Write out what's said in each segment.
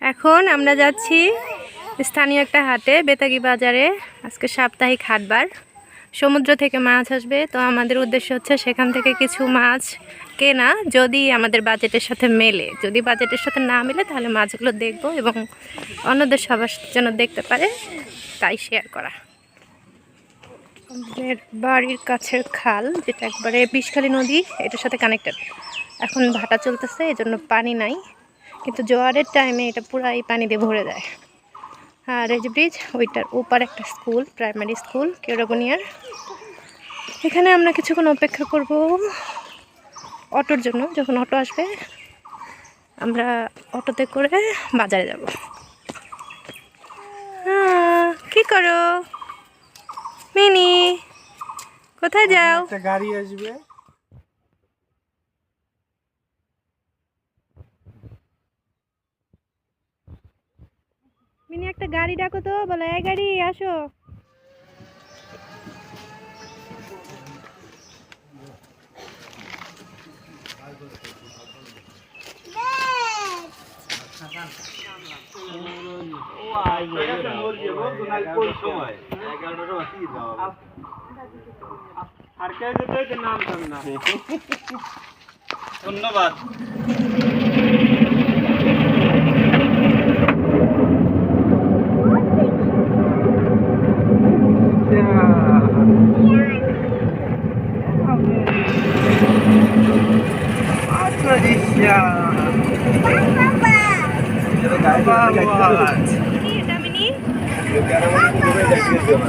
এখন আমরা যাচ্ছি স্থানীয় একটা হাটে, বেতাগি বাজারে। আজকে সাপ্তাহিক হাটবার সমুদ্র থেকে মাছ আসবে, তো আমাদের উদ্দেশ্য হচ্ছে সেখান থেকে কিছু মাছ কেনা, যদি আমাদের বাজেটের সাথে মেলে। যদি বাজেটের সাথে না মেলে, তাহলে মাছগুলো দেখব এবং অন্যদের সবার যেন দেখতে পারে, তাই শেয়ার করা। আমাদের বাড়ির কাছের খাল, যেটা একবারে বিষখালী নদী, এটার সাথে কানেক্টেড এখন ভাটা চলতেছে এই জন্য পানি নাই। কিন্তু জোয়ারের টাইমে এটা পুরাই পানি দিয়ে ভরে যায়। আর এই যে ব্রিজ ওইটার ওপার একটা স্কুল প্রাইমারি স্কুল কেরবনিয়ার এখানে আমরা কিছুক্ষণ অপেক্ষা করব অটোর জন্য। যখন অটো আসবে, আমরা অটোতে করে বাজারে যাব। কি করো? মিনি, কোথায় যাও? গাড়ি আসবে। মিনি একটা গাড়ি ডাকো তো বলো এই গাড়ি আসো। আর কে নাম না। ধন্যবাদ কি এটা মিনি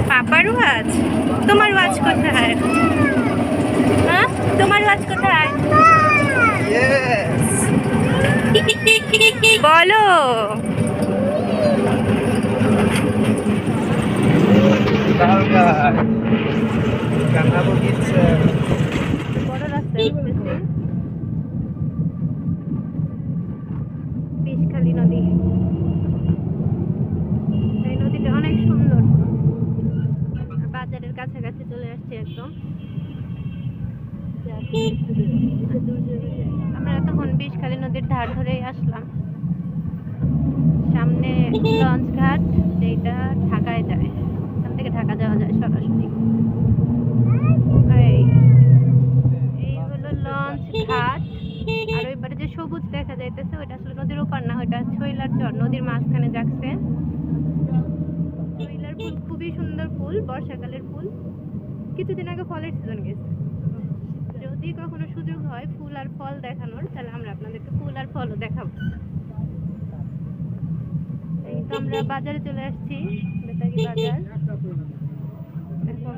পাপার ওয়াচ তোমার ওয়াচ কোথায়? হ্যাঁ? তোমার ওয়াচ কোথায়? বলো। বড় রাস্তায় উঠতেছি বিষখালী নদী এই নদীটা অনেক সুন্দর বাজারের কাছাকাছি চলে আসছে একদম আমরা তখন বিষখালী নদীর ধার ধরেই আসলাম। সামনে লঞ্চ ঘাট যেটা ঢাকায় যায়। এখান থেকে ঢাকা যাওয়া যায় সরাসরি। এই হলো লঞ্চ ঘাট। আর ওই যে সবুজ দেখা যাইতেছে, ওইটা আসলে নদীর ওপার না, ওইটা ছইলার চর, নদীর মাঝখানে যাচ্ছে। ছইলার ফুল খুবই সুন্দর ফুল, বর্ষাকালের ফুল। কিছুদিন আগে ফলের সিজন গেছে। যদি কখনো সুযোগ হয় ফুল আর ফল দেখানোর তাহলে আমরা আপনাদেরকে ফুল আর ফলও দেখাবো। এই তো আমরা বাজারে চলে আসছি বেতাগি বাজার। এখন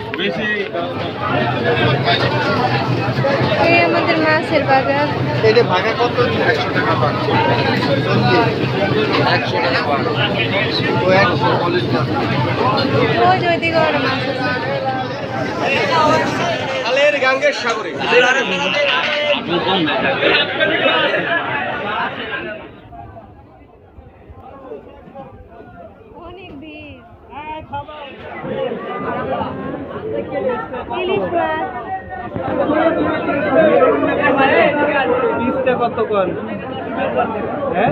এই আমাদের মাছের বাজার। এটা ভাগা কত? 100 টাকা পার সত্যি? টাকা পার গাঙ্গের সাগরে। অনেক ভিড়। হ্যাঁ খাবার। ইলিশ মাছ পিসটা কত কোন হ্যাঁ?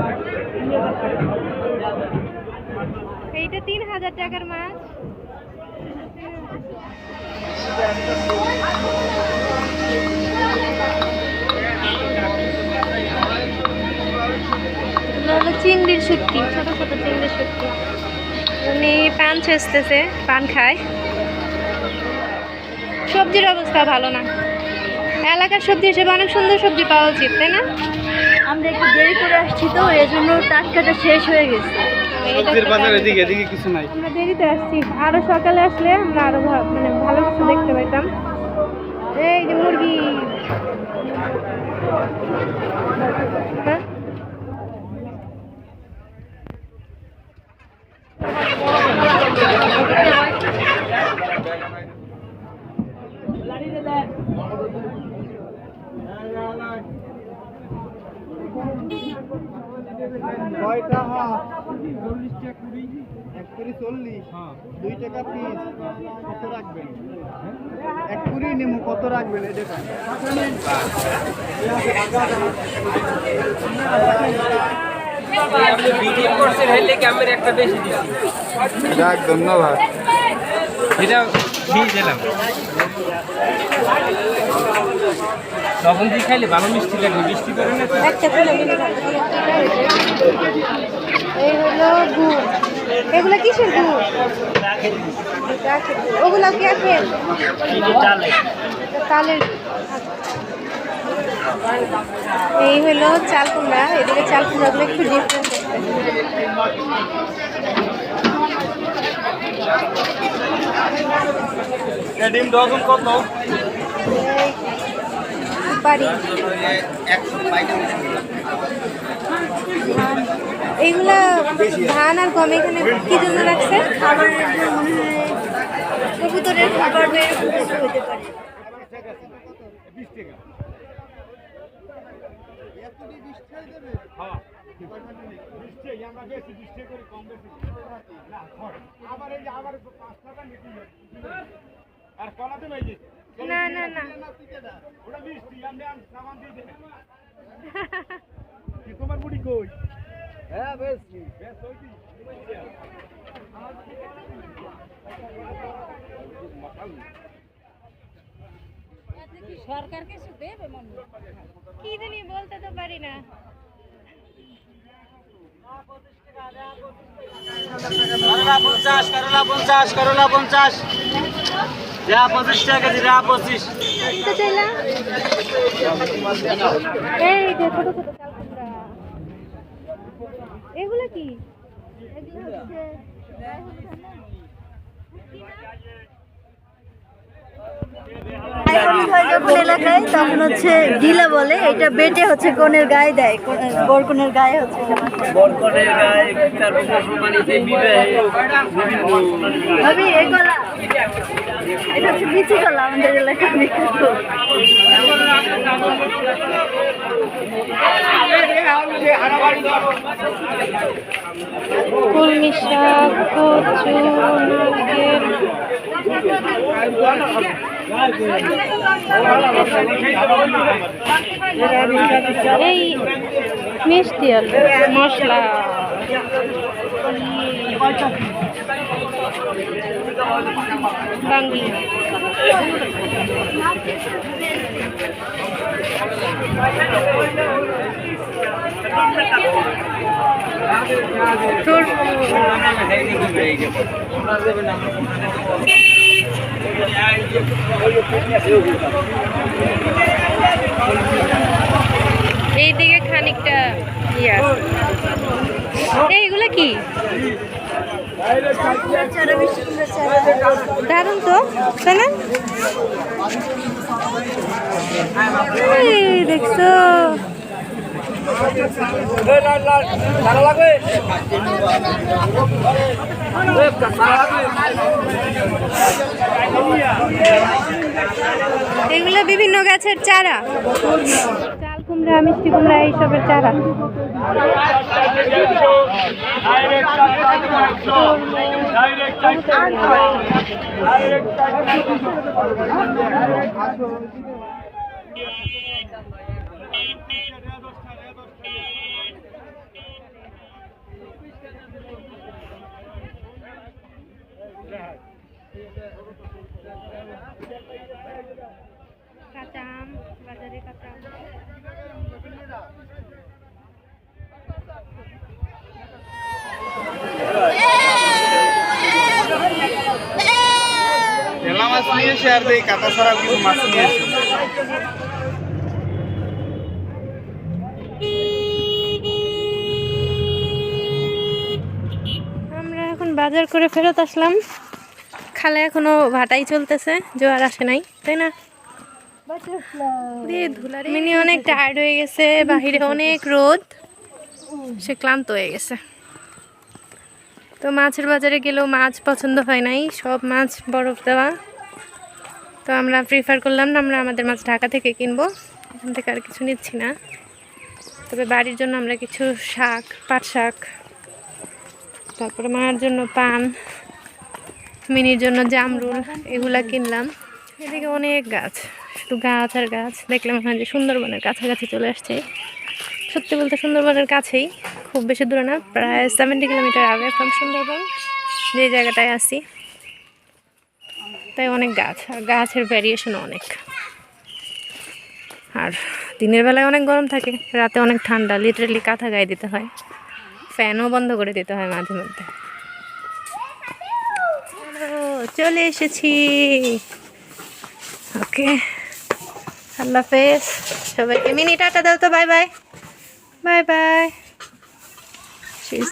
এইটা তিন হাজার টাকার মাছ। চিংড়ির শুটকি ছোট ছোট চিংড়ির শুটকি। উনি পান ছেঁচতেছে পান খায়। সবজির অবস্থা ভালো না। এলাকার সবজি হিসেবে অনেক সুন্দর সবজি পাওয়া উচিত তাই না? আমরা একটু দেরি করে আসছি তো এই জন্য টাটকাটা শেষ হয়ে গেছে। এটা সবজির একটা বাজার কারণ। এদিকে এদিকে কিছু নাই। আমরা দেরিতে আসছি। আরও সকালে আসলে আমরা আরও মানে ভালো কিছু দেখতে পাইতাম। এই যে মুরগি। হ্যাঁ? এক কুড়ি। চল্লিশ। দুই টাকা পিস কত রাখবেন? এক কুড়ি নেমু কত রাখবেন? এই যাক ধন্যবাদ। এটা দিয়ে দিলাম। লবণ দিয়ে খাইলে ভালো মিষ্টি লাগবে মিষ্টি করে না। এই হলো গুড়। এগুলো কিসের গুড়? ওগুলো কি আছে? তালের এই হলো চাল কুমড়া। এদিকে চাল কুমড়াগুলো একটু ডিফারেন্ট ডিম ডজন কত? পারি এইগুলা ধান আর গম, এখানে কি জন্য রাখছে? কবুতরের খাবার আর কলা দেবে এই যে না না না। ওটা মিষ্টি আমি সামান দিয়ে দেবে কি তোমার মুড়ি কই হ্যাঁ। বেশ বেশ হইছি কি জানি বলতে তো পারি না। করলা পঞ্চাশ করলা পঞ্চাশ করলা পঞ্চাশ। যা পঁচিশ টাকা কেজি যা পঁচিশ। এই ছোট ছোট চাল কুমড়া। এগুলো কি? হচ্ছে হয় যখন এলাকায় তখন হচ্ছে গিলা বলে এটা বেটে হচ্ছে কনের গায়ে দেয় বর কনের গায়ে হচ্ছে বরকনের গায়ে তারপর বিবাহে কলা। এটা হচ্ছে বিচি কলা আমাদের এলাকায় বিখ্যাত কলমি শাক মশলা। তোর এইদিকে খানিকটা ইয়া এইগুলো কি? দারুণ তো তাই দেখছ। এগুলো বিভিন্ন গাছের চারা। কুমড়া মিষ্টি কুমড়া এইসবের চারা। কাঁচা আম বাজারে কাঁচা আম। আমরা এখন বাজার করে ফেরত আসলাম। খালে এখনও ভাটাই চলতেছে, জোয়ার আসে নাই, তাই না? মিনি অনেক টায়ার্ড হয়ে গেছে, বাহিরে অনেক রোদ। সে ক্লান্ত হয়ে গেছে। তো মাছের বাজারে গেলেও মাছ পছন্দ হয় নাই, সব মাছ বরফ দেওয়া। তো আমরা প্রিফার করলাম না, আমরা আমাদের মাছ ঢাকা থেকে কিনবো। এখান থেকে আর কিছু নিচ্ছি না। তবে বাড়ির জন্য আমরা কিছু শাক, পাট শাক, তারপরে মায়ের জন্য পান, মিনির জন্য জামরুল, এগুলা কিনলাম। এদিকে অনেক গাছ। শুধু গাছ আর গাছ। দেখলাম হয় যে সুন্দরবনের কাছাকাছি চলে আসছে। সত্যি বলতে সুন্দরবনের কাছেই, খুব বেশি দূরে না, প্রায় সেভেন্টি কিলোমিটার আগে ফ্রম সুন্দরবন, যে জায়গাটায় আছি। তাই অনেক গাছ, আর গাছের ভ্যারিয়েশন অনেক। আর দিনের বেলায় অনেক গরম থাকে, রাতে অনেক ঠান্ডা লিটারেলি কাঁথা গায়ে দিতে হয়। ফ্যানও বন্ধ করে দিতে হয় মাঝে মধ্যে। চলে এসেছি। ওকে আল্লাহ হাফেজ সবাইকে মিনি টাটা দাও তো বাই বাই বাই বাই